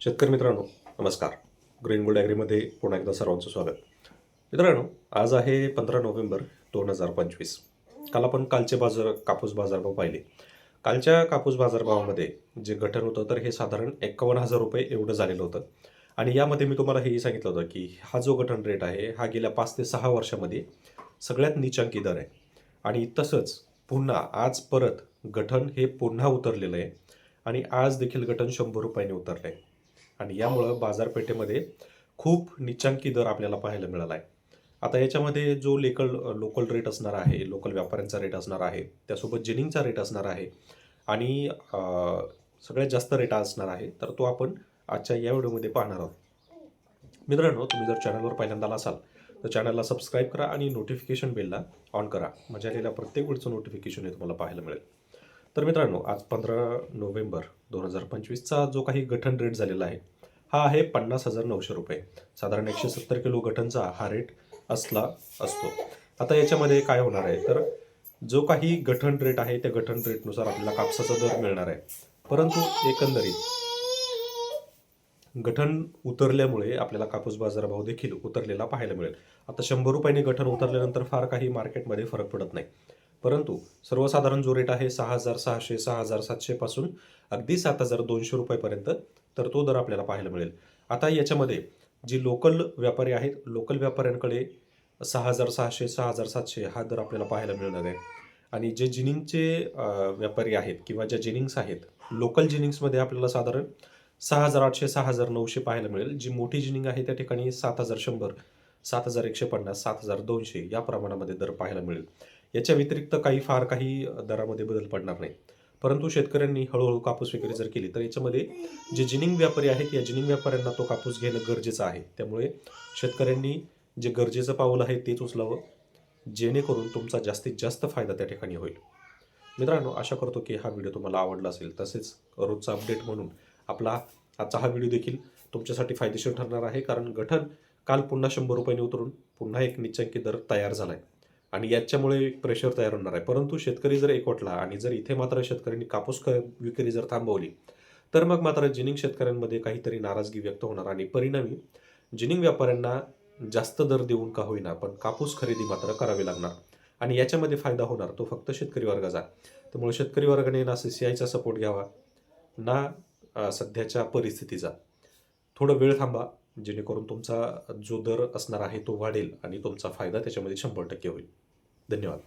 शेतकरी मित्रांनो नमस्कार. ग्रीन गोल्ड ॲग्रीमध्ये पुन्हा एकदा सर्वांचं स्वागत. मित्रांनो आज आहे पंधरा नोव्हेंबर दोन हजार पंचवीस. काल आपण कालचे बाजार कापूस बाजारभाव पाहिले. कालच्या कापूस बाजारभावामध्ये जे गठन होतं तर हे साधारण एकावन्न हजार रुपये एवढं झालेलं होतं. आणि यामध्ये मी तुम्हाला हेही सांगितलं होतं की हा जो गठन रेट आहे हा गेल्या पाच ते सहा वर्षामध्ये सगळ्यात निचांकी दर आहे. आणि तसंच पुन्हा आज परत गठन हे पुन्हा उतरलेलं आहे. आणि आज देखील गठन शंभर रुपयाने उतरलं आहे आणि यामुळं बाजारपेठेमध्ये खूप निचांकी दर आपल्याला पाहायला मिळाला आहे आता याच्यामध्ये जो लेकल लोकल रेट असणार आहे लोकल व्यापाऱ्यांचा रेट असणार आहे त्यासोबत जिनिंगचा रेट असणार आहे आणि सगळ्यात जास्त रेट असणार आहे तर तो आपण आजच्या या व्हिडिओमध्ये पाहणार आहोत. मित्रांनो तुम्ही जर चॅनलवर पहिल्यांदा आला असाल तर चॅनलला सबस्क्राईब करा आणि नोटिफिकेशन बेलला ऑन करा. म्हणजे आलेल्या प्रत्येक वेळचं नोटिफिकेशन हे तुम्हाला पाहायला मिळेल. तर मित्रांनो आज पंधरा नोव्हेंबर दोन हजार पंचवीसचा जो काही गठन रेट झालेला आहे हा आहे पन्नास हजार नऊशे रुपये. साधारण एकशे सत्तर किलो गठनचा हा रेट असला असतो. आता याच्यामध्ये काय होणार आहे? तर जो काही गठन रेट आहे त्या गठन रेटनुसार आपल्याला कापसाचा दर मिळणार आहे. परंतु एकंदरीत गठन उतरल्यामुळे आपल्याला कापूस बाजारभाव देखील उतरलेला पाहायला मिळेल. आता शंभर रुपयांनी गठन उतरल्यानंतर फार काही मार्केटमध्ये फरक पडत नाही. परंतु सर्वसाधारण जो रेट आहे सहा हजार सहाशे सहा हजार सातशे पासून अगदी सात हजार दोनशे रुपयेपर्यंत तर तो दर आपल्याला पाहायला मिळेल. आता याच्यामध्ये जी लोकल व्यापारी आहेत लोकल व्यापाऱ्यांकडे सहा हजार सहाशे सहा हजार सातशे हा दर आपल्याला पाहायला मिळणार आहे. आणि जे जिनिंगचे व्यापारी आहेत किंवा ज्या जिनिंग्स आहेत लोकल जिनिंग्समध्ये आपल्याला साधारण सहा हजार आठशे सहा हजार नऊशे पाहायला मिळेल. जी मोठी जिनिंग आहे त्या ठिकाणी सात हजार शंभर सात हजार एकशे पन्नास सात हजार दोनशे या प्रमाणामध्ये दर पाहायला मिळेल. याच्या व्यतिरिक्त काही फार काही दरामध्ये बदल पडणार नाही. परंतु शेतकऱ्यांनी हळूहळू कापूस विक्री जर केली तर याच्यामध्ये जे जिनिंग व्यापारी आहेत या जिनिंग व्यापाऱ्यांना तो कापूस घेणं गरजेचं आहे. त्यामुळे शेतकऱ्यांनी जे गरजेचं पाऊल आहे तेच उचलावं. जेणेकरून तुमचा जास्तीत जास्त फायदा त्या ठिकाणी होईल. मित्रांनो आशा करतो की हा व्हिडिओ तुम्हाला आवडला असेल. तसेच रोजचा अपडेट म्हणून आपला आजचा हा व्हिडिओ देखील तुमच्यासाठी फायदेशीर ठरणार आहे. कारण गठन काल पुन्हा शंभर रुपयांनी उतरून पुन्हा एक निचांकी दर तयार झाला आहे आणि याच्यामुळे एक प्रेशर तयार होणार आहे. परंतु शेतकरी जर एकवटला आणि जर इथे मात्र शेतकऱ्यांनी कापूस क- विक्री जर थांबवली तर मग मात्र जिनिंग शेतकऱ्यांमध्ये काहीतरी नाराजगी व्यक्त होणार आणि परिणामी जिनिंग व्यापाऱ्यांना जास्त दर देऊन का होईना पण कापूस खरेदी मात्र करावी लागणार. आणि याच्यामध्ये फायदा होणार तो फक्त शेतकरी वर्गाचा. त्यामुळे शेतकरी वर्गाने ना सी सी आयचा सपोर्ट घ्यावा ना सध्याच्या परिस्थितीचा. थोडं वेळ थांबा. जेणेकरून तुमचा जो दर असणार आहे तो वाढेल आणि तुमचा फायदा त्याच्यामध्ये शंभर टक्के होईल. धन्यवाद.